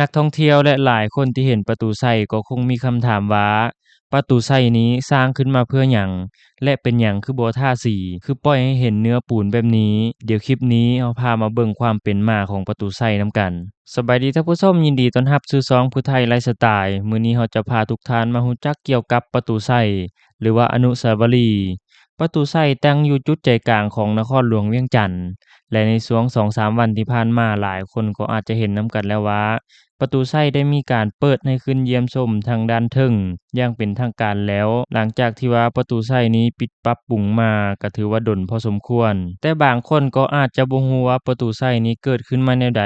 นักท่องเที่ยวและหลายคนที่เห็นประตูไส้ก็คงมีคำถามว่าประตูไส้นี้สร้างขึ้นมาเพื่อหยังและเป็นหยังคือบ่ท่าสี คือปล่อยให้เห็นเนื้อปูนแบบนี้ เดี๋ยวคลิปนี้เราพามาเบิ่งความเป็นมาของประตูไส้นำกัน สบายดีท่านผู้ชมยินดีต้อนรับสู่ช่องผู้ไทยไลฟ์สไตล์มื้อนี้เราจะพาทุกท่านมารู้จักเกี่ยวกับประตูไส้หรือว่าอนุสาวรีย์ประตูไส้ตั้งอยู่จุดใจกลางของนครหลวงเวียงจันทน์ และในช่วง2-3วันที่ผ่านมาหลายคนก็อาจจะเห็นนำกันแล้วว่า ประตูไส้ได้มีการเปิดให้ขึ้นเยี่ยมชมทางด้านเทิงอย่างเป็นทางการแล้ว หลังจากที่ว่าประตูไส้นี้ปิดปรับปรุงมาก็ถือว่าดนพอสมควร แต่บางคนก็อาจจะบ่ฮู้ว่าประตูไส้นี้เกิดขึ้นมาแนวใด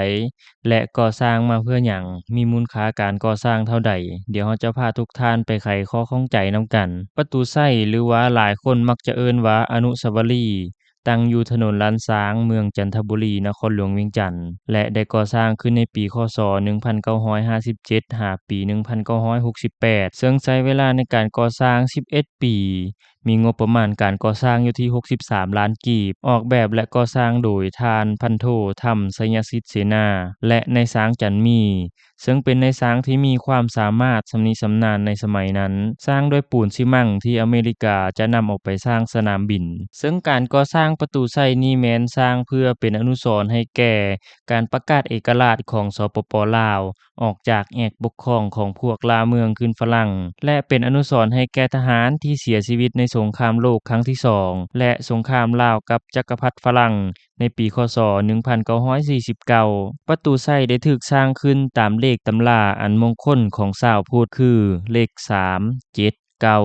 และก่อสร้างมาเพื่อหยังมีมูลค่าการก่อสร้างเท่าใด เดี๋ยวเราจะพาทุกท่านไปไขข้อข้องใจนำกัน ประตูไส้หรือว่าหลายคนมักจะเอิ้นว่าอนุสาวรีย์ ตั้งอยู่ถนนลานซางเมืองจันทบุรีนครหลวงเวียงจันทน์และได้ก่อสร้างขึ้นในปีคศ 1957 หาปี 1968 ซึ่งใช้เวลาในการก่อสร้าง 11 ปี มีงบประมาณการก่อสร้างอยู่ที่ 63 ล้านกีบ ออกแบบและก่อสร้างโดยทานพันโทธรรมไสยสิทธิ์เสนา และในสางจันมี ซึ่งเป็นในสางที่มีความสามารถสำนิสำนาญในสมัยนั้น สร้างด้วยปูนซิมั่งที่อเมริกาจะนำออกไปสร้างสนามบิน ซึ่งการก่อสร้างประตูไส้นี้แม้นสร้างเพื่อเป็นอนุสรณ์ให้แก่ การประกาศเอกราชของสปปลาว ออกจากแอกปกครองของพวกลาเมืองขึ้นฝรั่ง และเป็นอนุสรณ์ให้แก่ทหารที่เสียชีวิตในสงครามโลกครั้งที่สองและสงครามลาวกับจักรพรรดิฝรั่งในปีคศ 1949 ประตูไส้ได้ถึกสร้างขึ้นตามเลขตำราอันมงคลของชาวพุทธคือเลข 3 7 9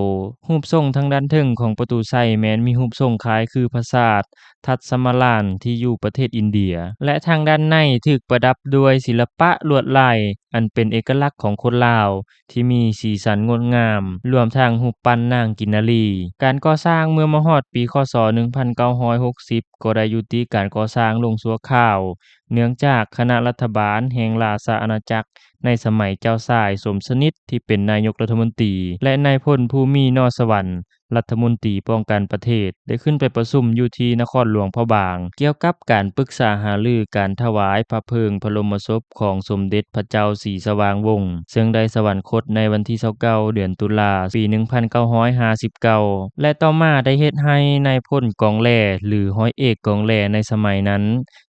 รูปทรงทางด้านเทิงของประตูไส้แม้นมีรูปทรงคล้ายคือพระศาสตร์ทัดสมรานที่อยู่ประเทศอินเดีย และทางด้านในถึกประดับด้วยศิลปะลวดลายอันเป็นเอกลักษณ์ของคนลาว ที่มีสีสันงดงาม รวมทั้งรูปปั้นนางกินนารี การก่อสร้างเมื่อมาฮอดปีคศ 1960 ก็ได้ยุติการก่อสร้างลงชั่วคราว เนื่องจากคณะรัฐบาลแห่งราชอาณาจักรในสมัยเจ้าชายสมสนิทที่เป็นนายกรัฐมนตรี และนายพลภูมินอสวรรค์ รัฐมนตรีป้องกันประเทศ ได้ขึ้นไปประสุมอยู่ที่นครหลวงพระบาง เกี่ยวกับการปรึกษาหารือการถวายพระเพิงพระบรมศพของสมเด็จพระเจ้าสีสว่างวงศ์ซึ่งได้สวรรคตในวันที่29เดือนตุลาปี 1959 และต่อมาได้เฮ็ดให้นายพลกองแล่หรือร้อยเอกกองแล่ในสมัยนั้น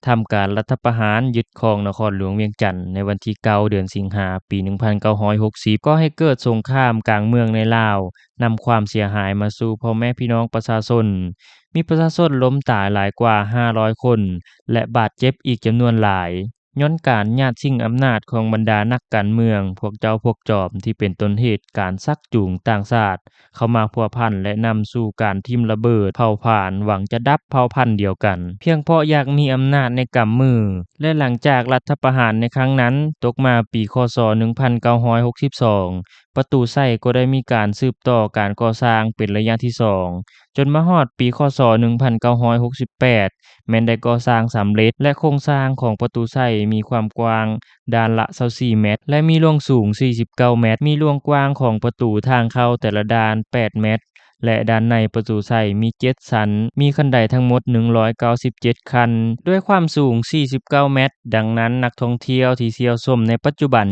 ทำการรัฐประหารยึดครองนครหลวงเวียงจันทน์ในวันที่9เดือนสิงหาปี 1960 ก็ให้เกิดสงครามกลางเมืองในลาวนำความเสียหายมาสู่พ่อแม่พี่น้องประชาชน มีประชาชนล้มตายหลายกว่า 500 คน และบาดเจ็บอีกจำนวนหลาย ย้อนการญาติชิงอำนาจของบรรดานักการเมือง พวกเจ้าพวกจอมที่เป็นต้นเหตุการซักจูงต่างชาติเข้ามาพัวพันและนำสู่การทิมระเบิดเผาผ่านหวังจะดับเผาพันธุ์เดียวกัน เพียงเพราะอยากมีอำนาจในกำมือ และหลังจากรัฐประหารในครั้งนั้น ตกมาปีคศ 1962 ประตูไส้ก็ได้มีการสืบต่อการก่อสร้างเป็นระยะที่2 จนมาฮอดปีคศ1968 แม้นได้ก่อสร้างสำเร็จ และโครงสร้างของประตูไส้มีความกว้าง ด้านละ24เมตร และมีลวงสูง 49 เมตร มีลวงกว้างของประตูทางเข้าแต่ละด้าน 8 เมตร และด้านในประตูไส้มี7สัน มีคันไดทั้งหมด 197 คัน ด้วยความสูง 49 เมตร ดังนั้นนักท่องเที่ยวที่เที่ยวชมในปัจจุบัน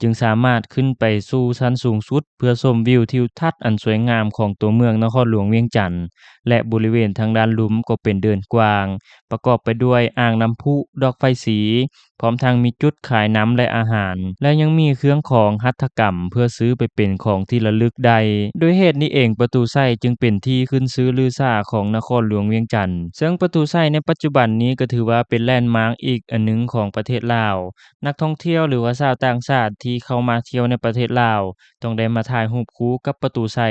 จึงสามารถขึ้นไปสู่ชั้นสูงสุด เพื่อชมวิวทิวทัศน์อันสวยงามของตัวเมืองนครหลวงเวียงจันทน์และบริเวณทางด้านลุ่มก็เป็นเดินกว้าง ประกอบไปด้วยอ่างน้ำพุดอกไฟสี พร้อมทั้งมีจุดขายน้ำและอาหาร และยังมีเครื่องของหัตถกรรม เพื่อซื้อไปเป็นของที่ระลึกได้โดยเหตุนี้เองประตูไส้จึงเป็นที่ขึ้นซื้อลือซาของนครหลวงเวียงจันทน์ซึ่งประตูไส้ในปัจจุบันนี้ก็ถือว่าเป็นแลนด์มาร์กอีกอันหนึ่งของประเทศลาว นักท่องเที่ยวหรือว่าชาวต่างชาติที่เข้ามาเที่ยวในประเทศลาว ต้องได้มาถ่ายรูปคู่กับประตูไส้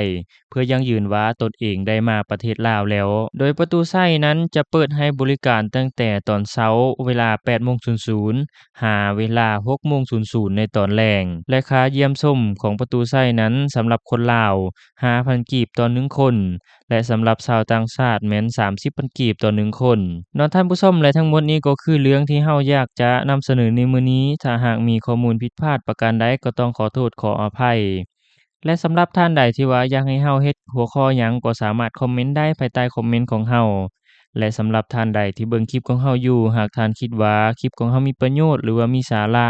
เพื่อยังยืนว่าตนเองได้มาประเทศลาวแล้ว โดยประตูไส้นั้นจะเปิดให้บริการตั้งแต่ตอนเช้าเวลา8:00หาเวลา6:00ในตอนแรงและค่าเยี่ยมชมของประตูไส้นั้นสำหรับคนลาว 5,000 กีบต่อ1คน และสำหรับชาวต่างชาติแม้น 30,000 กีบต่อ1คนนอท่านผู้ชมและทั้งหมดนี้ก็คือเรื่องที่เฮาอยากจะนำเสนอในมื้อนี้ถ้าหากมีข้อมูลผิดพลาดประการการใดก็ต้องขอโทษขออภัย และสำหรับท่านใดที่ว่าอยากให้เฮาเฮ็ดหัวข้อหยังก็สามารถคอมเมนต์ได้ภายใต้คอมเมนต์ของเฮาและสำหรับท่านใดที่เบิ่งคลิปของเฮาอยู่ หากท่านคิดว่าคลิปของเฮามีประโยชน์หรือว่ามีสาระ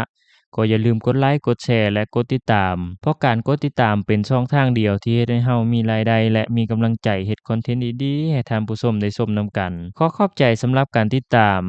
ก็อย่าลืมกดไลค์กดแชร์และกดติดตาม เพราะการกดติดตามเป็นช่องทางเดียวที่เฮ็ดให้เรามีรายได้ และมีกำลังใจเฮ็ดคอนเทนต์ดีๆให้ท่านผู้ชมได้ชมนำกัน ขอขอบใจสำหรับการติดตาม